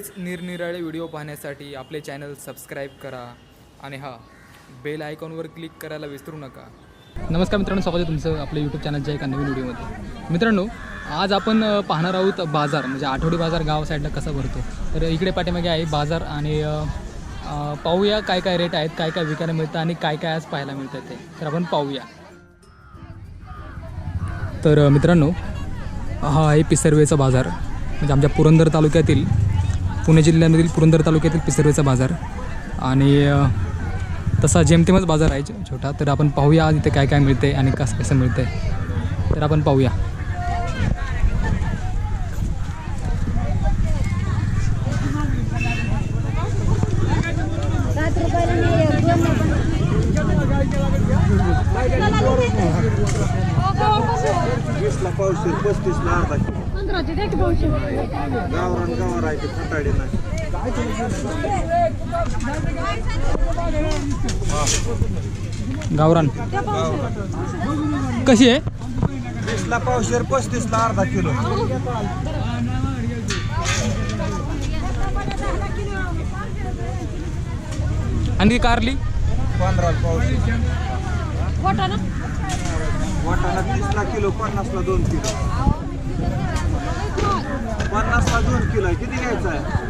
असेच निरनिराळे व्हिडिओ पाहण्यासाठी आपले चॅनल सबस्क्राईब करा आणि हा बेल आयकॉनवर क्लिक करायला विसरू नका. नमस्कार मित्रांनो स्वागत आहे तुमचं आपल्या यूट्यूब चॅनलच्या एका नवीन व्हिडिओमध्ये. मित्रांनो आज आपण पाहणार आहोत बाजार म्हणजे आठवडी बाजार गाव साईडला कसा भरतो. तर इकडे पाठीमागे आहे बाजार आणि पाहूया काय काय रेट आहेत काय काय विकायला मिळतं आणि काय काय आज पाहायला मिळतं ते. तर आपण पाहूया. तर मित्रांनो हा आहे पिसर्वेचा बाजार म्हणजे आमच्या पुरंदर तालुक्यातील पुणे जिल्ह्यामधील पुरंदर तालुक्यातील पिसर्वेचा बाजार. आणि तसा जेमतेमच बाजार आहे छोटा. तर आपण पाहूया आज इथे काय काय मिळते आणि कसं कसं मिळते तर आपण पाहूया सात रुपयाला नाही एक, दोन नको. वीसला पावशे पस्तीसला अर्धा किलो पंधराचे द्या की पाचशे. गावरान गावर आहे ते खताडे नाही गावरान. कशी आहे? वीसला पावशेर पस्तीसला अर्धा किलो. आणि कारली पंधरा पावशे वाटाणा? वाटाणा तीसला किलो पन्नासला दोन किलो. पन्नासला दोन किलो आहे. किती घ्यायचं आहे?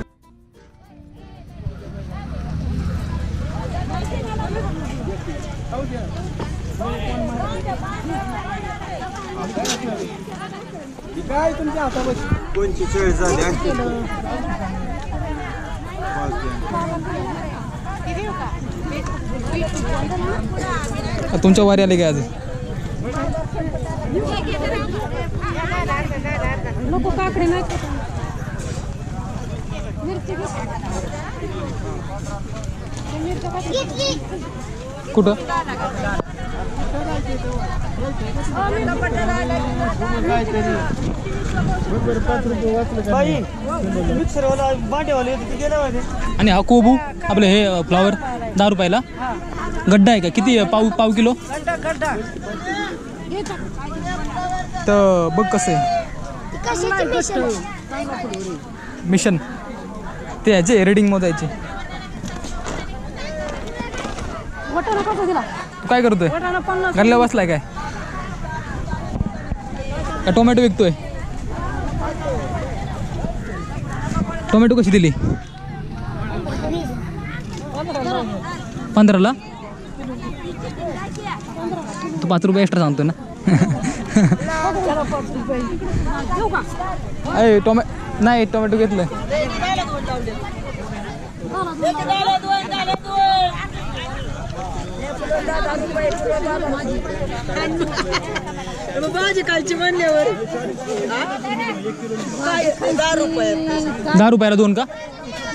पंचेचाळीस झाले. आणखी पाच द्या. तुमच्या वारी आले काय आज? नको काकडे नाही. कुठं? आणि हा कोबू आपलं हे फ्लावर दहा रुपयाला. गड्डा आहे का? किती आहे? पाव पाव किलो. तर बघ कसं आहे. मिशन. ते याचे रेडिंग मोजायचे काय करतोय वाटाणा घरला बसलाय काय का टोमॅटो विकतोय टोमॅटो कशी दिली पंधराला तू पाच रुपये एक्स्ट्रा सांगतो ना अरे टोमॅ नाही टोमॅटो घेतलं भाजी कालची म्हणल्यावर दहा रुपये दहा रुपयाला दोन का?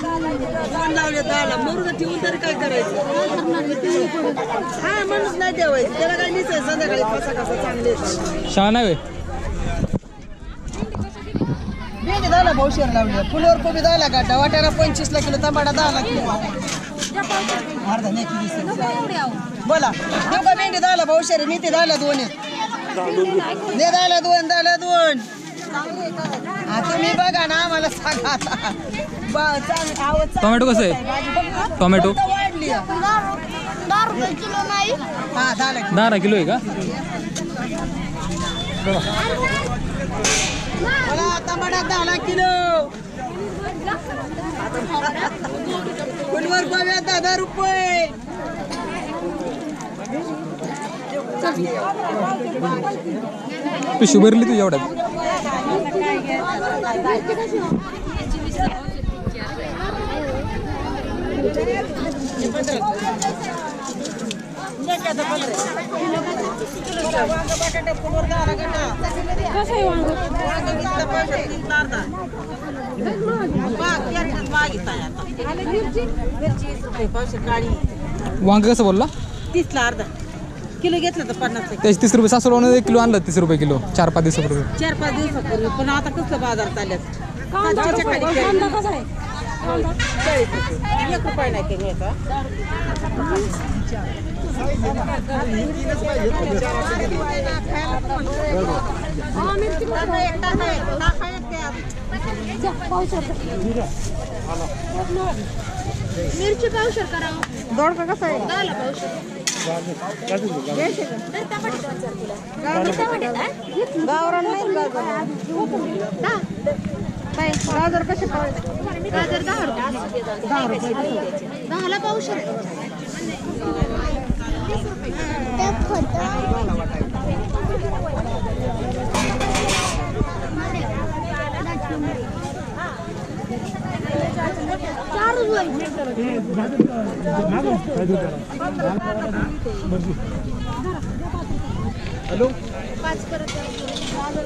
दोन लावले दहाला मरून ठेवून तरी काय करायचं हा माणूस नाही ठेवायचं त्याला काय निसाय संध्याकाळी कसा कसा चांगले शाळा नाही होय? भेंडी दहाला भाऊशेर लावले फुलवर कोबी दहाला गाड्डा वाट्याला पंचवीसला किलो टमाटा दहाला किलो अर्धा नाही किती बोला. देऊ का भेंडी दहाला भाऊशेर मी ते दहाला दोन आहेत. दे दहाला दोन दहाला दोन. तुम्ही बघा ना आम्हाला सांगा आता. बा- चांग- आवड चांगली टोमॅटो कसं आहे? भाजी. बघ ना. टोमॅटो वाढली आहे. दहा रुपये किलो. नाही हा झालं की. दहा किलो आहे का मला टमाटा दहाला किलो दहा रुपये. पिशवी भरली तू एवढ्यात. वांग कसं बोलला? तीसला अर्धा. किलो घेतलं तर पन्नास त्याचे तीस रुपये सासू एक किलो आणलं तीस रुपये किलो. चार पाच दिवसापूर्वी. चार पाच दिवसापूर्वी. पण आता कसं बाजार चालल्यात? कांदा पाचशेच्या खाली केळी. कांदा कसा आहे? चाळीस रुपये. एक रुपये नाही कमी याचा. हा मिरची टाका एक, टाका एक, टाका एक द्या. जा, पावशेर मिरची पावशेर करा. दोडका कसा आहे? दहाला पावशेर. गावरान नाही गाजर कसे गाजर दहा रुपये. दहा रुपये दहाला पाऊस चार रुपये हॅलो? पाच परत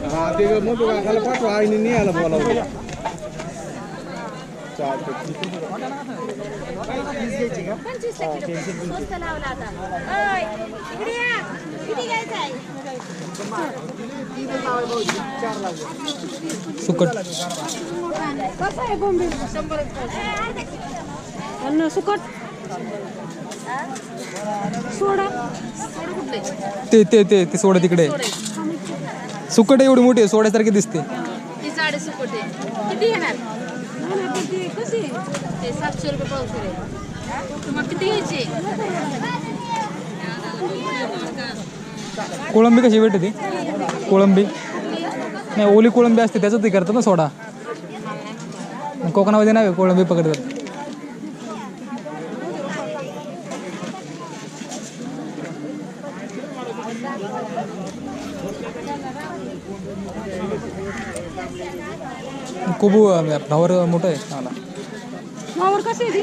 हा ते मग काकाला पाठवा आईने नाही आला बोलावलं. सुकट कसं आहे बोंबील अन्न सुकट. ते ते ते ते सोडा तिकडे. सुकट एवढी मोठी आहे सोड्यासारखी दिसते. कोळंबी कशी भेटते कोळंबी. नाही ओली कोळंबी असते त्याचं ते करतात ना सोडा. कोकणामध्ये नाही कोळंबी पकडतात. खूप फ्लावर मोठं आहे मला फ्लावर ती?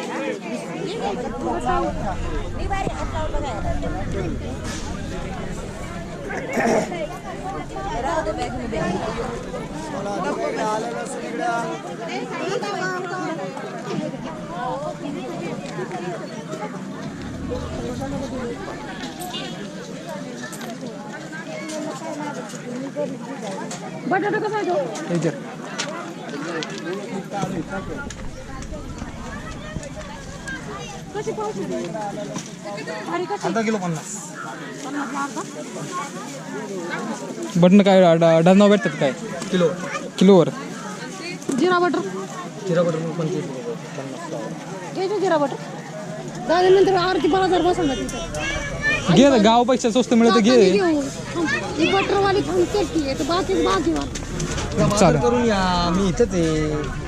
बटाटा कसा आहे तो याच्यात कशी पावशेर अरे कशी अर्धा किलो पन्नास. बटणं काय डझनावर भेटतात काय? किलो. किलोवर. जिरा बटर. जिरा बटर पंचवीस घ्यायचं जिरा बटर. दहा नंतर आरती बाजार बसवणार तिथं. घे ना गावापेक्षा स्वस्त मिळतं घे. बटरवाली थांबते की आहे, तर बाकीच बाकीवर. चालेल. करून या मी इथंच आहे.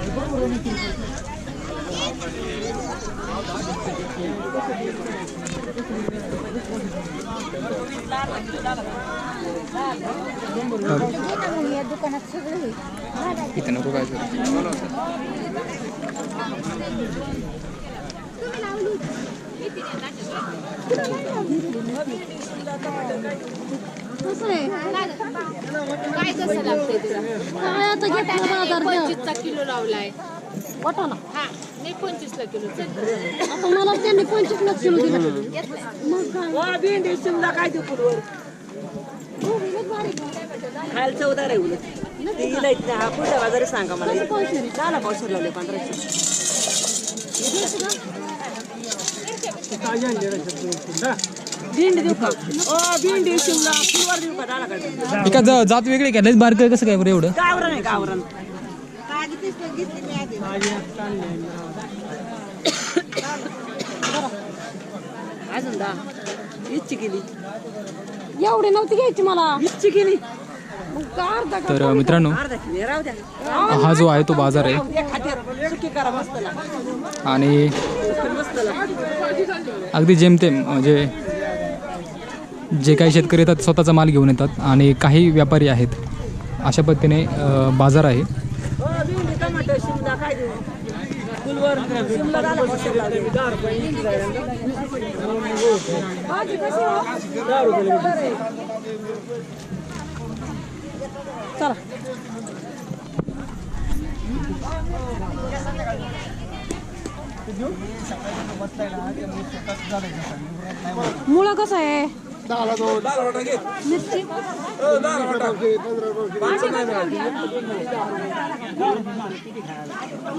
इथे नको काय करू. कसं काय कसं लागतंय तुला किलो लावलाय वाटाणा. हा नाही पंचवीसला किलो आता मला त्यांनी पंचवीस लाख किलो दिला. मग काय? भेंडी शिमला काय देऊ फुलवर हो, आहे. उलट. इथं हा बाजारी सांगा मला. पावशेर लावले पंधराशे भेंडी देऊ का? भेंडी फुलवर देऊ जा- जात वेगळी काय लयच बारकं आहे कसं काय बरं एवढं? गावरण आहे गावरण अजून दहा. इच्छी केली. एवढी नव्हती घ्यायची मला. इच्छी केली. मग अर्धा तर मित्रांनो अर्धा किलो राहू द्या. हा जो आहे तो बाजार आहे. द्या खात्यावर सुकी करा मस्त लाग आणि मस्त अगदी जेमतेम म्हणजे जे काही शेतकरी येतात स्वतःचा माल घेऊन येतात आणि काही व्यापारी आहेत. अशा पद्धतीने बाजार आहे. हो भेंडी टमाटर शिमला काय देऊ फुलवर शिमला दहाला पावशेर लावले दहा भाजी कशी हो?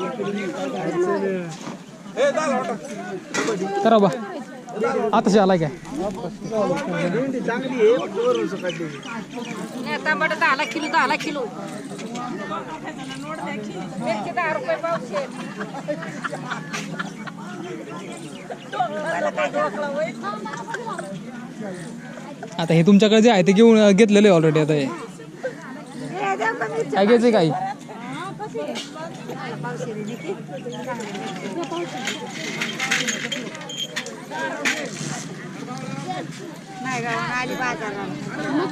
चला मुळा कसं आहे मिरची करा बा। आताशी आलाय काय टमाटर दहाला किलो दहाला किलो आता हे तुमच्याकडे जे आहे ते घेऊन घेतलेलं आहे ऑलरेडी आता हे. काय घ्यायचं काही?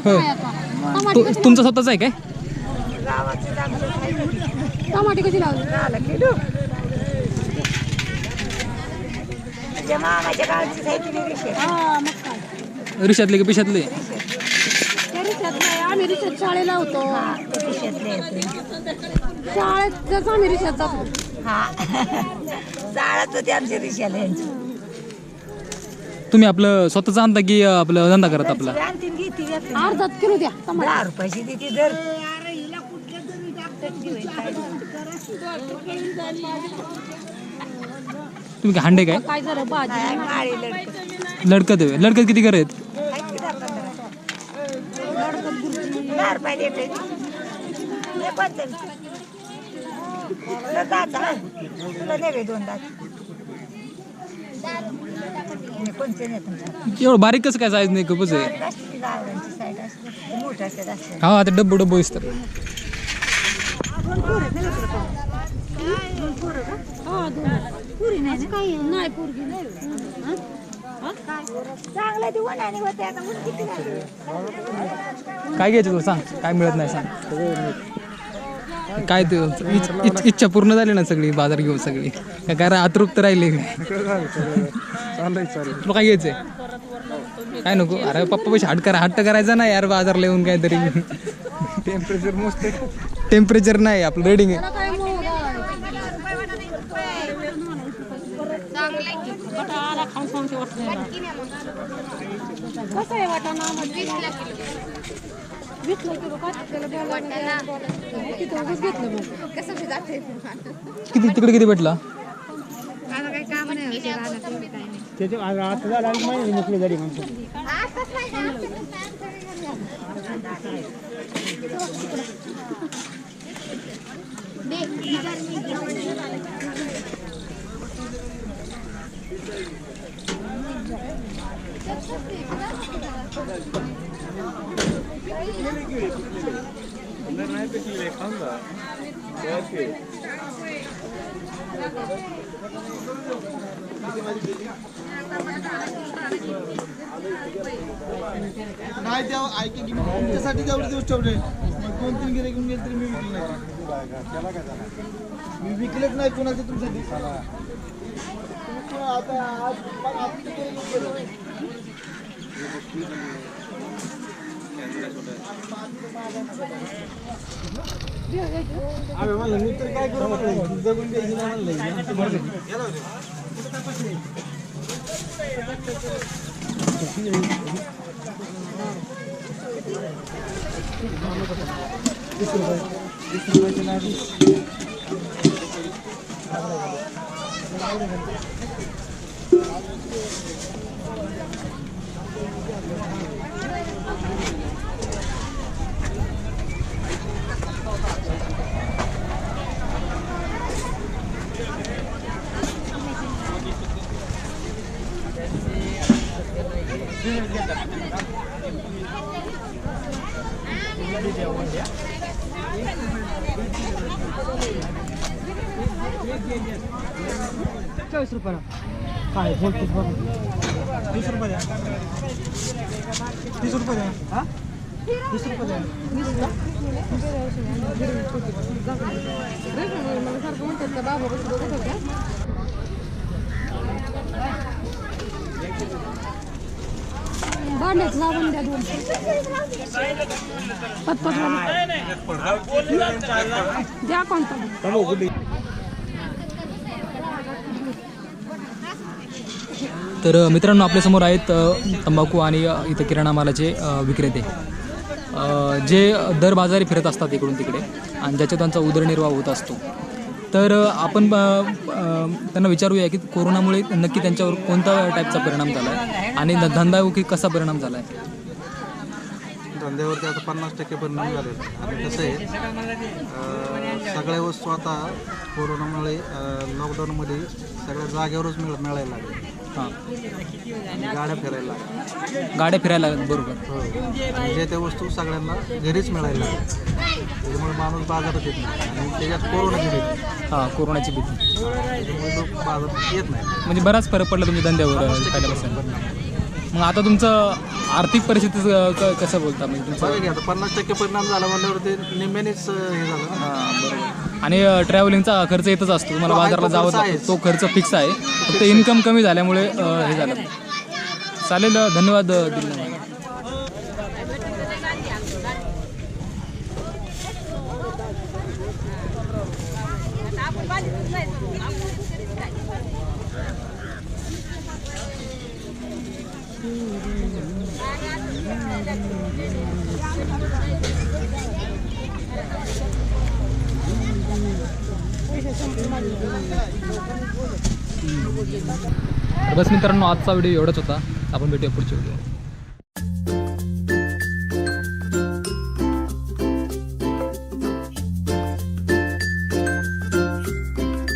हो. तुमचा स्वतःच आहे काय? टमाटे कशी लावली? झालं किलो माझ्या मामाच्या गावची साहित्य रिक्षे मग काय रिशातले की पिशातले? त्या रिक्षात नाही आम्ही रिक्षात शाळेला होतो. रिक्षेतले येते शाळेत जसं आम्ही रिक्षात जातो. हा. चाळत होते आमच्या रिक्षाला यांची. तुम्ही आपलं स्वतःच आणता की आपलं धंदा करत आपला? आणतीन घेते घेते. अर्धा किलो द्या दहा रुपयाची देते दर तुम्ही काय हांडे काय? काय झालं भाजी माळी लडकं. लडकत आहे लडकत किती करत आहेत की दहा पंधरा? रुपये देते पंचवीस. तुला दात आहे? तुला देवे दोन दात. मी कोणते नाही तुमच्या. एवढं बारीक कसं काय साईज नाही खूपच आहे. बारीक असते ती गावरांची साईड असते ती मोठं असते असते हा आता डब्बू डब्बू दिसतं नाही काही नाही पुरगी नाही. चांगलं ती उन्हाने होते आता ऊन किती झालं? काय घ्यायचं तुला सांग? काय मिळत नाही सांग. काय ते इच- इच- इच्छा पूर्ण झाली ना सगळी बाजार घेऊन सगळी. काय काय रा- अतृप्त राहिले? चाललंय चालेल तुला काय घ्यायचंय? काय नको? अरे पप्पा पैसे हट करा. हट्ट करायचा नाही यार बाजारला येऊन काहीतरी. टेम्परेचर मस्त आहे टेम्परेचर नाही आपलं रेडिंग आहे काय आला खाऊन खाऊन कसं आहे वाटाणा वीसला किलो का त्याला बोलायला तिथं उगाच घेतलं मग कसं जाते किती तिकडे किती भेटला? त्याच्या आता झाला महिने मोकळी झाली म्हणतो नाही त्या ऐके की त्यासाठी तेवढे दिवस ठेवले दोन तीन गिरे घेऊन गेले तरी मी विकले नाही मी विकलेच नाही कोणाचे तुमच्यासाठी तुम्ही आता आज आम्ही म्हणलं मी तर काय करू म्हणलं जगून द्यायची नाही म्हणलं चाळीस रुपयाला काय बोलतोस बघ तीस रुपये द्या तीस रुपये द्या हा तीस रुपये द्या मला भांड्यात लावून द्या दोन पत्ता द्या कोणता तर मित्रांनो आपल्यासमोर आहेत तंबाखू आणि इथं किराणा मालाचे विक्रेते. जे दर बाजारी फिरत असतात इकडून तिकडे आणि ज्याच्या त्यांचा उदरनिर्वाह होत असतो. तर आपण त्यांना विचारूया की कोरोनामुळे नक्की त्यांच्यावर कोणता टाईपचा परिणाम झाला आहे आणि ध- धंदा की कसा परिणाम झाला आहे धंद्यावरती आता पन्नास टक्के परिणाम झाले. आणि कसं आहे सगळ्या वस्तू आता कोरोनामुळे लॉकडाऊनमध्ये सगळ्या जागेवरच मिळ मिळायला लागल्या. हां. गाड्या फिरायला लागल्या गाड्या फिरायला लागल्या, बरोबर. हो. आणि जे त्या वस्तू सगळ्यांना घरीच मिळायला लागल्या त्याच्यामुळे माणूस बाजारात येत नाही. आणि त्याच्यात कोरोनाची भीती. हां कोरोनाची भीती. त्याच्यामुळे लोक बाजारात येत नाही. म्हणजे बराच फरक पडला तुमच्या धंद्यावर पहिल्यापासून. मग आता तुमचं आर्थिक परिस्थिती क- कसं बोलता? म्हणजे तुमचं बघा की आता पन्नास टक्के परिणाम झाला म्हणल्यावर ते निम्म्यानेच अं, हे झालं ना. हां बरोबर. आणि ट्रॅव्हलिंगचा खर्च येतच असतो. तुम्हाला बाजारला तो जावं खर्च लागतं. तो खर्च फिक्स आहे. फक्त इन्कम कमी झाल्यामुळे हे झालं. चालेल धन्यवाद अ, दिल्यामुळे बस मित्रांनो आजचा व्हिडिओ एवढाच होता. आपण भेटूया पुढच्या व्हिडिओ